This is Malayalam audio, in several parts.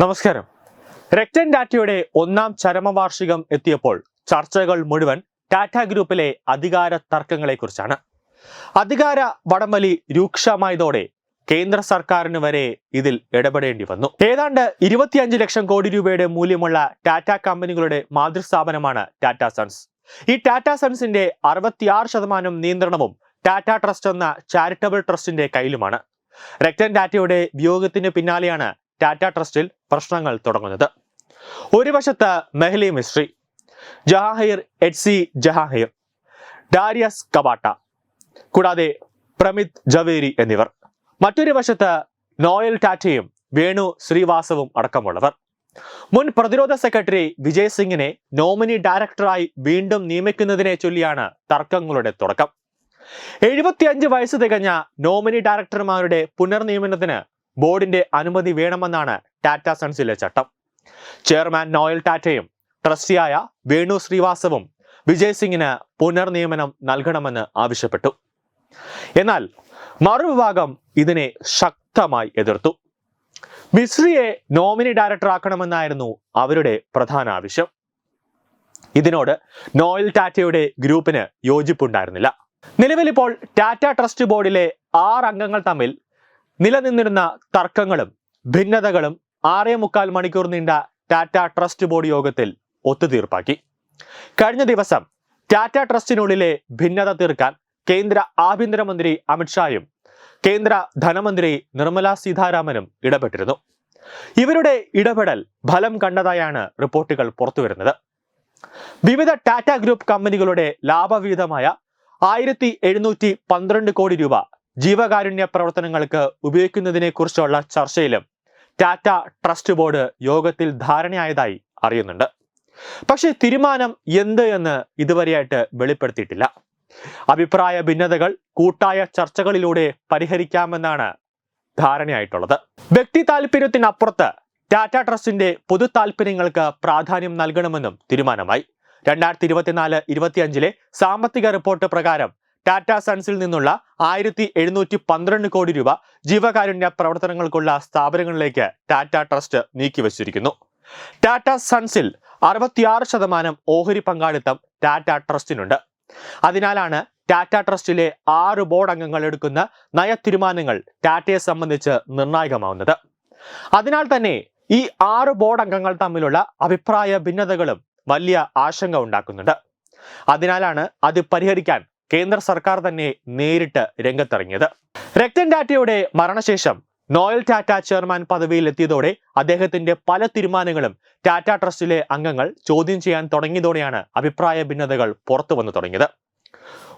നമസ്കാരം. രക്തൻ ടാറ്റയുടെ ഒന്നാം ചരമവാർഷികം എത്തിയപ്പോൾ ചർച്ചകൾ മുഴുവൻ ടാറ്റ ഗ്രൂപ്പിലെ അധികാര തർക്കങ്ങളെക്കുറിച്ചാണ്. അധികാര വടംവലി രൂക്ഷമായതോടെ കേന്ദ്ര സർക്കാരിന് വരെ ഇതിൽ ഇടപെടേണ്ടി വന്നു. ഏതാണ്ട് ഇരുപത്തിയഞ്ച് ലക്ഷം കോടി രൂപയുടെ മൂല്യമുള്ള ടാറ്റ കമ്പനികളുടെ മാതൃസ്ഥാപനമാണ് ടാറ്റ സൺസ്. ഈ ടാറ്റ സൺസിന്റെ അറുപത്തിയാറ് ശതമാനം നിയന്ത്രണവും ടാറ്റ ട്രസ്റ്റ് എന്ന ചാരിറ്റബിൾ ട്രസ്റ്റിന്റെ കയ്യിലുമാണ്. രക്തൻ ടാറ്റയുടെ വിയോഗത്തിന് പിന്നാലെയാണ് ടാറ്റ ട്രസ്റ്റിൽ പ്രശ്നങ്ങൾ തുടങ്ങുന്നത്. ഒരു വശത്ത് മെഹ്ലി മിസ്ട്രി ജഹാഹിർ എച്ച് സി ജഹാഹിർ ഡാരിയസ് കബാട്ട കൂടാതെ പ്രമിത് ജവേരി എന്നിവർ. മറ്റൊരു വശത്ത് നോയൽ ടാറ്റയും വേണു ശ്രീവാസവും അടക്കമുള്ളവർ. മുൻ പ്രതിരോധ സെക്രട്ടറി വിജയ് സിംഗിനെ നോമിനി ഡയറക്ടറായി വീണ്ടും നിയമിക്കുന്നതിനെ ചൊല്ലിയാണ് തർക്കങ്ങളുടെ തുടക്കം. എഴുപത്തിയഞ്ച് വയസ്സ് തികഞ്ഞ നോമിനി ഡയറക്ടർമാരുടെ പുനർനിയമനത്തിന് ബോർഡിന്റെ അനുമതി വേണമെന്നാണ് ടാറ്റ സൺസിലെ ചട്ടം. ചെയർമാൻ നോയൽ ടാറ്റയും ട്രസ്റ്റിയായ വേണു ശ്രീവാസവും വിജയ് സിംഗിന് പുനർനിയമനം നൽകണമെന്ന് ആവശ്യപ്പെട്ടു. എന്നാൽ മറുവിഭാഗം ഇതിനെ ശക്തമായി എതിർത്തു. മിശ്രിയെ നോമിനി ഡയറക്ടർ ആക്കണമെന്നായിരുന്നു അവരുടെ പ്രധാന ആവശ്യം. ഇതിനോട് നോയൽ ടാറ്റയുടെ ഗ്രൂപ്പിന് യോജിപ്പുണ്ടായിരുന്നില്ല. നിലവിലിപ്പോൾ ടാറ്റ ട്രസ്റ്റ് ബോർഡിലെ ആറ് അംഗങ്ങൾ തമ്മിൽ നിലനിന്നിരുന്ന തർക്കങ്ങളും ഭിന്നതകളും ആറേ മുക്കാൽ മണിക്കൂർ നീണ്ട ടാറ്റ ട്രസ്റ്റ് ബോർഡ് യോഗത്തിൽ ഒത്തുതീർപ്പാക്കി. കഴിഞ്ഞ ദിവസം ടാറ്റ ട്രസ്റ്റിനുള്ളിലെ ഭിന്നത തീർക്കാൻ കേന്ദ്ര ആഭ്യന്തരമന്ത്രി അമിത്ഷായും കേന്ദ്ര ധനമന്ത്രി നിർമ്മല സീതാരാമനും ഇടപെട്ടിരുന്നു. ഇവരുടെ ഇടപെടൽ ഫലം കണ്ടതായാണ് റിപ്പോർട്ടുകൾ പുറത്തുവരുന്നത്. വിവിധ ടാറ്റ ഗ്രൂപ്പ് കമ്പനികളുടെ ലാഭവിഹിതമായ ആയിരത്തി എഴുന്നൂറ്റി പന്ത്രണ്ട് കോടി രൂപ ജീവകാരുണ്യ പ്രവർത്തനങ്ങൾക്ക് ഉപയോഗിക്കുന്നതിനെ കുറിച്ചുള്ള ചർച്ചയിലും ടാറ്റ ട്രസ്റ്റ് ബോർഡ് യോഗത്തിൽ ധാരണയായതായി അറിയുന്നുണ്ട്. പക്ഷേ തീരുമാനം എന്ത് എന്ന് ഇതുവരെയായിട്ട് വെളിപ്പെടുത്തിയിട്ടില്ല. അഭിപ്രായ ഭിന്നതകൾ കൂട്ടായ ചർച്ചകളിലൂടെ പരിഹരിക്കാമെന്നാണ് ധാരണയായിട്ടുള്ളത്. വ്യക്തി താല്പര്യത്തിനപ്പുറത്ത് ടാറ്റ ട്രസ്റ്റിന്റെ പൊതു താല്പര്യങ്ങൾക്ക് പ്രാധാന്യം നൽകണമെന്നും തീരുമാനമായി. രണ്ടായിരത്തി ഇരുപത്തിനാല് ഇരുപത്തിയഞ്ചിലെ സാമ്പത്തിക റിപ്പോർട്ട് പ്രകാരം ടാറ്റ സൺസിൽ നിന്നുള്ള ആയിരത്തി എഴുന്നൂറ്റി പന്ത്രണ്ട് കോടി രൂപ ജീവകാരുണ്യ പ്രവർത്തനങ്ങൾക്കുള്ള സ്ഥാപനങ്ങളിലേക്ക് ടാറ്റ ട്രസ്റ്റ് നീക്കിവച്ചിരിക്കുന്നു. ടാറ്റ സൺസിൽ അറുപത്തിയാറ് ശതമാനം ഓഹരി പങ്കാളിത്തം ടാറ്റ ട്രസ്റ്റിനുണ്ട് അതിനാലാണ് ടാറ്റ ട്രസ്റ്റിലെ ആറ് ബോർഡ് അംഗങ്ങൾ എടുക്കുന്ന നയതീരുമാനങ്ങൾ ടാറ്റയെ സംബന്ധിച്ച് നിർണായകമാവുന്നത്. അതിനാൽ തന്നെ ഈ ആറ് ബോർഡ് അംഗങ്ങൾ തമ്മിലുള്ള അഭിപ്രായ ഭിന്നതകളും വലിയ ആശങ്ക ഉണ്ടാക്കുന്നുണ്ട്. അതിനാലാണ് അത് പരിഹരിക്കാൻ കേന്ദ്ര സർക്കാർ തന്നെ നേരിട്ട് രംഗത്തിറങ്ങിയത്. രക്തൻ ടാറ്റയുടെ മരണശേഷം നോയൽ ടാറ്റ ചെയർമാൻ പദവിയിൽ എത്തിയതോടെ അദ്ദേഹത്തിന്റെ പല തീരുമാനങ്ങളും ടാറ്റ ട്രസ്റ്റിലെ അംഗങ്ങൾ ചോദ്യം ചെയ്യാൻ തുടങ്ങിയതോടെയാണ് അഭിപ്രായ ഭിന്നതകൾ പുറത്തു വന്നു തുടങ്ങിയത്.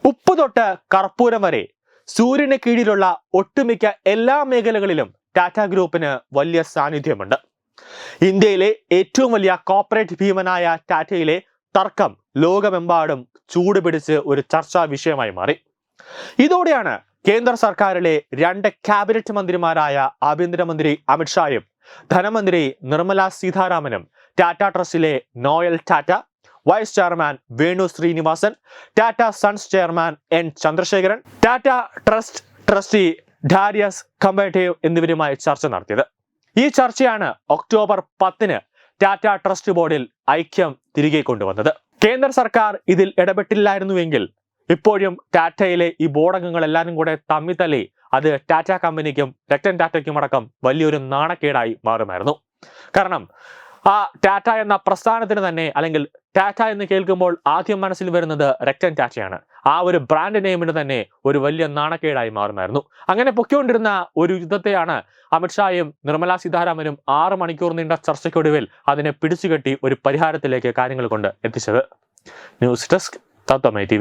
ഉപ്പ് തൊട്ട് കർപ്പൂരം വരെ സൂര്യന് കീഴിലുള്ള ഒട്ടുമിക്ക എല്ലാ മേഖലകളിലും ടാറ്റ ഗ്രൂപ്പിന് വലിയ സാന്നിധ്യമുണ്ട്. ഇന്ത്യയിലെ ഏറ്റവും വലിയ കോർപ്പറേറ്റ് ഭീമനായ ടാറ്റയിലെ തർക്കം ലോകമെമ്പാടും ചൂടുപിടിച്ച് ഒരു ചർച്ചാ വിഷയമായി മാറി. ഇതോടെയാണ് കേന്ദ്ര സർക്കാരിലെ രണ്ട് ക്യാബിനറ്റ് മന്ത്രിമാരായ ആഭ്യന്തരമന്ത്രി അമിത്ഷായും ധനമന്ത്രി നിർമ്മല സീതാരാമനും Tata ട്രസ്റ്റിലെ Noel Tata vice chairman Venu Srinivasan Tata sons chairman N Chandrasekaran Tata trust trustee Darius Khambata എന്നിവരുമായി ചർച്ച നടത്തിയത്. ഈ ചർച്ചയാണ് ഒക്ടോബർ പത്തിന് ടാറ്റ ട്രസ്റ്റ് ബോർഡിൽ ഐക്യം തിരികെ കൊണ്ടുവന്നത്. കേന്ദ്ര സർക്കാർ ഇതിൽ ഇടപെട്ടില്ലായിരുന്നുവെങ്കിൽ ഇപ്പോഴും ടാറ്റയിലെ ഈ ബോർഡംഗങ്ങൾ എല്ലാവരും കൂടെ തമ്മിത്തലി അത് ടാറ്റ കമ്പനിക്കും രക്തൻ ടാറ്റയ്ക്കും അടക്കം വലിയൊരു നാണക്കേടായി മാറുമായിരുന്നു. കാരണം ആ ടാറ്റ എന്ന പ്രസ്ഥാനത്തിന് തന്നെ അല്ലെങ്കിൽ ടാറ്റ എന്ന് കേൾക്കുമ്പോൾ ആദ്യം മനസ്സിൽ വരുന്നത് രക്തൻ ടാറ്റയാണ്. ആ ഒരു ബ്രാൻഡ് നെയിമിന് തന്നെ ഒരു വലിയ നാണക്കേടായി മാറുമായിരുന്നു. അങ്ങനെ പൊക്കിക്കൊണ്ടിരുന്ന ഒരു യുദ്ധത്തെയാണ് അമിത്ഷായും നിർമ്മലാ സീതാരാമനും ആറ് മണിക്കൂർ നീണ്ട ചർച്ചയ്ക്കൊടുവിൽ അതിനെ പിടിച്ചുകെട്ടി ഒരു പരിഹാരത്തിലേക്ക് കാര്യങ്ങൾ കൊണ്ട് എത്തിച്ചത്. ന്യൂസ് ഡെസ്ക് തത്വമൈ ടി